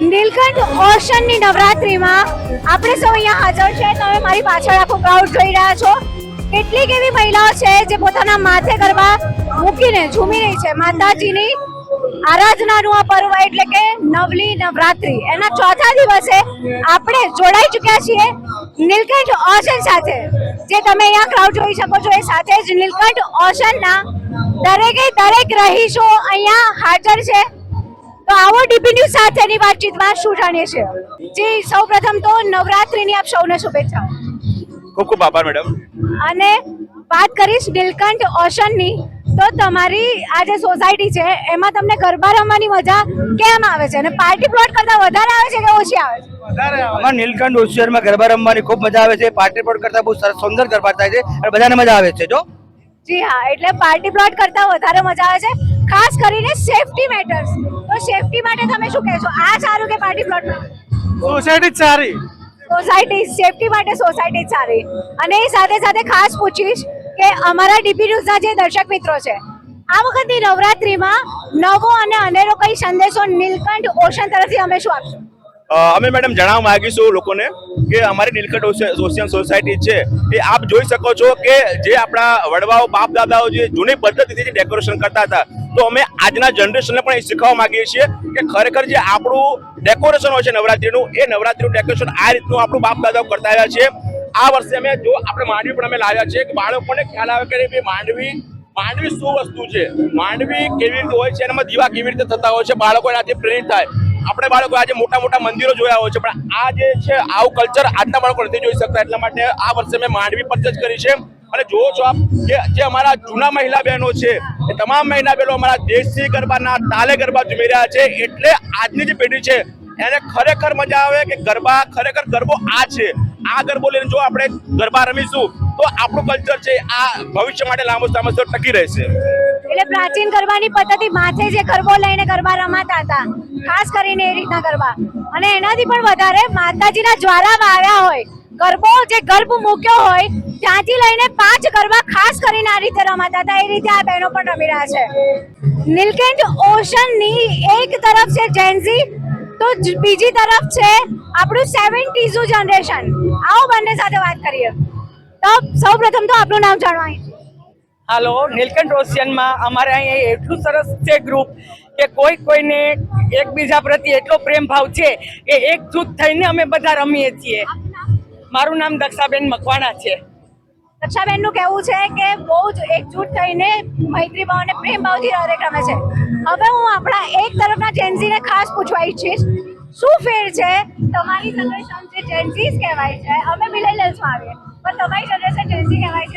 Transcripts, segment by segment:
નીલકંઠ ઓશનની નવરાત્રિમાં આપણે સૌ અહીંયા હાજર છે. તમે મારી પાછળ આખો ક્રાઉડ જોઈ રહ્યા છો. કેટલીક એવી મહિલાઓ છે જે પોતાના માથે ગરબા મૂકીને ઝૂમી રહી છે. માતાજીની આરાધનાનું આ પર્વ એટલે કે નવલી નવરાત્રી. એના ચોથા દિવસે આપણે જોડાઈ ચૂક્યા છીએ નીલકંઠ ઓશન સાથે. જે તમે અહીંયા ક્રાઉડ જોઈ શકો છો એ સાથે જ નીલકંઠ ઓશનના દરેકે દરેક રહીશો અહીંયા હાજર છે. તો આવો ડીપી ન્યૂઝ સાથેની વાતચીતમાં શું જાણીએ છીએ? જી સૌપ્રથમ તો નવરાત્રીની આપ સૌને શુભેચ્છા. ખૂબ ખૂબ આભાર મેડમ. અને વાત કરીશ નીલકંઠ ઓશનની. તો તમારી આ જે સોસાયટી છે એમાં તમને ગરબા રમવાની મજા કેમ આવે છે? અને પાર્ટી પ્લોટ કરતા વધારે આવે છે કે ઓછી આવે છે? અમારા નીલકંઠ ઓશિયરમાં ગરબા રમવાની ખૂબ મજા આવે છે. પાર્ટી પ્લોટ કરતા બહુ સરસ સુંદર ગરબા થાય છે. અને બધાને મજા આવે છે જો. જી હા એટલે પાર્ટી પ્લોટ કરતા વધારે મજા આવે છે. ખાસ કરીને સેફટી મેટર્સ તો સેફટી માટે તમે શું કહેશો? આ સારું કે પાર્ટી પ્લોટ સોસાયટી સારી. સોસાયટી સેફટી માટે સોસાયટી સારી. અને એ સાથે સાથે ખાસ પૂછીશ કે અમારા ડીપી ન્યૂઝના જે દર્શક મિત્રો છે આ વખતની નવરાત્રીમાં નવો અને અનેરો કઈ સંદેશો નીલકંઠ ઓશન તરફથી અમે શું આપશું? અમે મેડમ જણાવવા માંગીશું લોકોને કે અમારી નીલકંઠ સોશિયલ સોસાયટી છે એ આપ જોઈ શકો છો કે જે આપણા વડવાઓ, બાપ દાદાઓ જે જૂની પદ્ધતિથી જે ડેકોરેશન કરતા હતા, તો અમે આજના જનરેશનને પણ એ શીખવા માંગીએ છીએ કે ખરેખર જે આપણું ડેકોરેશન હોય છે નવરાત્રીનું, એ નવરાત્રીનું ડેકોરેશન આ રીતનું આપણું બાપ દાદાઓ કરતા આવ્યા છે. આ વર્ષે અમે જો આપણે માંડવી પણ અમે લાવ્યા છે કે બાળકોને ખ્યાલ આવે કે માંડવી માંડવી શું વસ્તુ છે? માંડવી કેવી રીતે હોય છે એનામાં દીવા કેવી રીતે થતા હોય છે? બાળકો એનાથી પ્રેરિત થાય. આપણે બાળકો આજે મોટા મોટા મંદિરો જોયા હોય છે, પણ આ જે છે, આવું કલ્ચર આજના બાળકો નથી જોઈ શકતા. એટલા માટે આ વર્ષે મેં માંડવી પરચેજ કરી છે. અને જુઓ છો આપ, જે અમારા જૂના મહિલા બહેનો છે, એ તમામ મહિલા બહેનો અમારા દેશી ગરબાના તાલે ગરબા ઝૂમી રહ્યા છે. એટલે આજની જે પેઢી છે, એને ખરેખર મજા આવે કે ગરબા ખરેખર ગરબો આ છે. આ ગરબો લઈને જો આપણે ગરબા રમીશું, તો આપણું કલ્ચર છે, આ ભવિષ્ય માટે લાંબો સમય ટકી રહેશે. એટલે પ્રાચીન ગરબાની પદ્ધતિ માથે જે ગરબો લઈને ગરબા રમાતા હતા, ખાસ કરીને એ રીતના ગરબા. અને એનાથી પણ વધારે માતાજીના જ્વાલામાં આવ્યા હોય, ગરબો જે ગર્ભ મૂક્યો હોય, ત્યાંથી લઈને પાંચ ગરબા ખાસ કરીને આ રીતે રમાતા હતા. એ રીતે આ બહેનો પણ રમી રહ્યા છે. નીલકંઠ ઓશનની એક તરફ છે જેન્ઝી તો બીજી તરફ છે આપણું સેવન્ટીઝનું જનરેશન આવો બંને સાથે વાત કરીએ. તો સૌ પ્રથમ તો આપણું નામ જાણવા. હાલો, નીલકંઠ રોશિયનમાં અમારે અહીંયા એટલું સરસ છે ગ્રુપ કે કોઈ કોઈને એકબીજા પ્રત્યે એટલો પ્રેમ ભાવ છે કે એક જૂથ થઈને અમે બધા રમીએ છીએ. મારું નામ દક્ષાબેન મકવાણા છે. દક્ષાબેનનું કહેવું છે કે બહુ જ એકજૂથ થઈને મૈત્રી ભાવ અને પ્રેમ ભાવથી દરેક રમે છે. હવે હું આપણા એક તરફના જેન્ઝીને ખાસ પૂછવા ઈચ્છીશ. શું ફેર છે? તમારી જનરેશન જે જેન્ઝીસ કહેવાય છે. અમે મિલેનિયલ્સમાં આવીએ. પણ તમારી જનરેશન જેન્ઝી કહેવાય છે.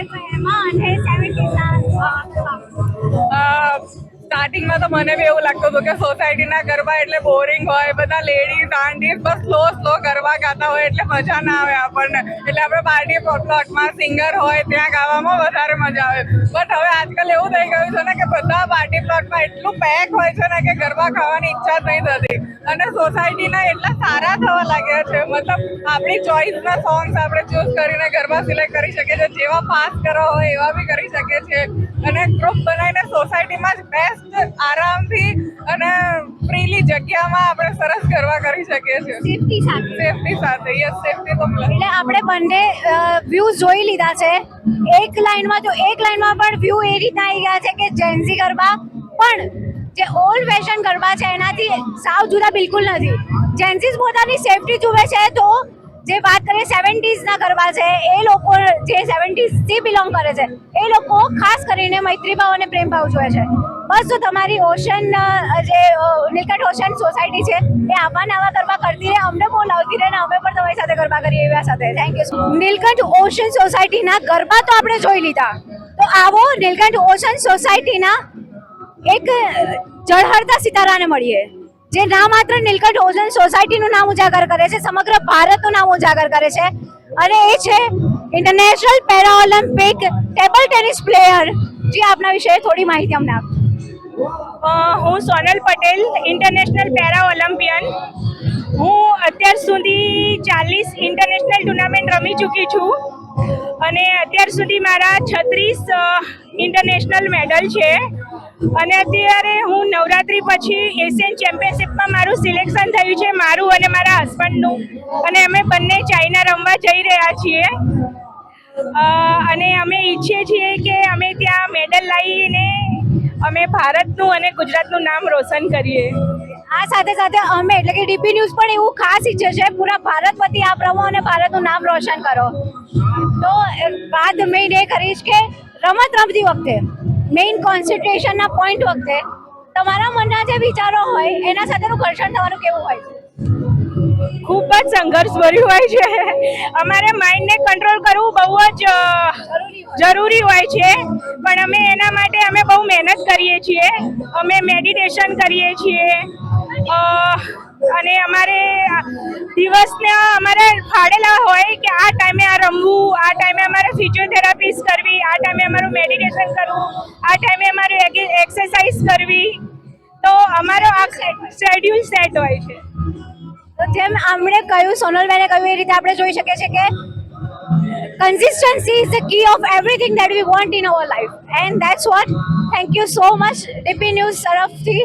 સ્ટાર્ટિંગમાં તો મને બી એવું લાગતું હતું કે સોસાયટીના ગરબા એટલે બોરિંગ હોય, બધા લેડીઝ આંટીઝ બસ સ્લો સ્લો ગરબા ગાતા હોય એટલે મજા ના આવે આપણને. એટલે આપણે પાર્ટી પ્લોટમાં સિંગર હોય ત્યાં ગાવામાં વધારે મજા આવે. બટ હવે આજકાલ એવું થઈ ગયું છે ને કે બધા પાર્ટી પ્લોટમાં એટલું પેક હોય છે ને કે ગરબા ખાવાની ઈચ્છા જ નહીં થતી. અને સોસાયટીના એટલા સારા થવા લાગ્યા છે. મતલબ આપણી ચોઈસના સોંગ્સ આપણે ચૂઝ કરીને ગરબા સિલેક્ટ કરી શકીએ છીએ. જેવા પાસ કરવા હોય એવા બી કરી શકીએ છીએ. અને ગ્રુપ બનાવીને સોસાયટીમાં જ બેસ્ટ આરામથી અને ફ્રીલી જગ્યામાં આપણે સરસ ગરબા કરી શકીએ છીએ. સેફટી સાથે. સેફટી સાથે યસ સેફટી તો એટલે આપણે બંને વ્યૂઝ જોઈ લીધા છે. એક લાઈનમાં તો એક લાઈનમાં પણ વ્યૂ એ રીતના આવી ગયા છે કે જેન્ઝી ગરબા પણ જે ઓલ્ડ ફેશન ગરબા છે એનાથી સાવ જુદા બિલકુલ નથી. જેન્ઝીસ પોતાની સેફટી જુએ છે તો જે વાત કરીએ સેવન્ટીઝના ગરબા છે, એ લોકો જે સેવન્ટીઝથી બિલોંગ કરે છે, એ લોકો ખાસ કરીને મૈત્રીભાવ અને પ્રેમભાવ જોઈએ છે. બસ તો તમારી ઓશન જે નીલકંઠ ઓશન સોસાયટી છે, એ આવા નવા ગરબા કરતી રહે, અમને બહુ લાવતી રહે ને અમે પણ તમારી સાથે ગરબા કરીએ એવા સાથે. થેન્ક યુ નીલકંઠ ઓશન સોસાયટીના ગરબા તો આપણે જોઈ લીધા. તો આવો નીલકંઠ ઓશન સોસાયટીના એક જળહરતા સિતારાને મળીએ. જે ના માત્ર નીલકંઠ ઓઝન સોસાયટીનું નામ ઉજાગર કરે છે, સમગ્ર ભારતનું નામ ઉજાગર કરે છે. અને એ છે international para Olympic table tennis player જે, આપના વિશે થોડી માહિતી અમને આપ. હું Sonal Patel international para Olympian હું અત્યાર સુધી ચાલીસ ઇન્ટરનેશનલ ટુર્નામેન્ટ રમી ચૂકી છું. અને અત્યાર સુધી મારા છત્રીસ ઇન્ટરનેશનલ મેડલ છે. અને અત્યારે હું નવરાત્રી પછી એશિયન ચેમ્પિયનશિપમાં મારું સિલેક્શન થયું છે, મારું અને મારા હસબન્ડનું અને અમે બંને ચાઇના રમવા જઈ રહ્યા છીએ. અને અમે ઈચ્છીએ છીએ કે અમે ત્યાં મેડલ લાવીને અમે ભારતનું અને ગુજરાતનું નામ રોશન કરીએ. આ સાથે સાથે અમે, એટલે કે ડીપી ન્યૂઝ પણ એવું ખાસ ઈચ્છે છે, પૂરા ભારત વતી આપ રમો અને ભારતનું નામ રોશન કરો. તો વાત મેં એ કરીશ કે રમત રમતી વખતે મેઇન કોન્સન્ટ્રેશનના પોઈન્ટ વખતે તમારા મનના જે વિચારો હોય, એના સાથેનું ઘર્ષણ થવાનું કેવું હોય? ખૂબ જ સંઘર્ષ ભર્યું હોય છે. અમારે માઇન્ડને કંટ્રોલ કરવું બહુ જ જરૂરી હોય છે. પણ અમે એના માટે અમે બહુ મહેનત કરીએ છીએ. અમે મેડિટેશન કરીએ છીએ. અને અમારે દિવસને અમારે ફાળેલા હોય કે આ ટાઈમે આ રમવું ફિઝિયોથેરાપીસ કરવી, આ ટાઈમે અમારું મેડિટેશન કરવું, આ ટાઈમે અમારી એક્સરસાઇઝ કરવી. તો અમારો આ શેડ્યુલ સેટ હોય છે. તો જેમ આમણે કહ્યું સોનલબેને કહ્યું, એ રીતે આપણે જોઈ શકીએ છીએ કે consistency is the key of everything that we want in our life and that's what thank you so much DP news તરફથી.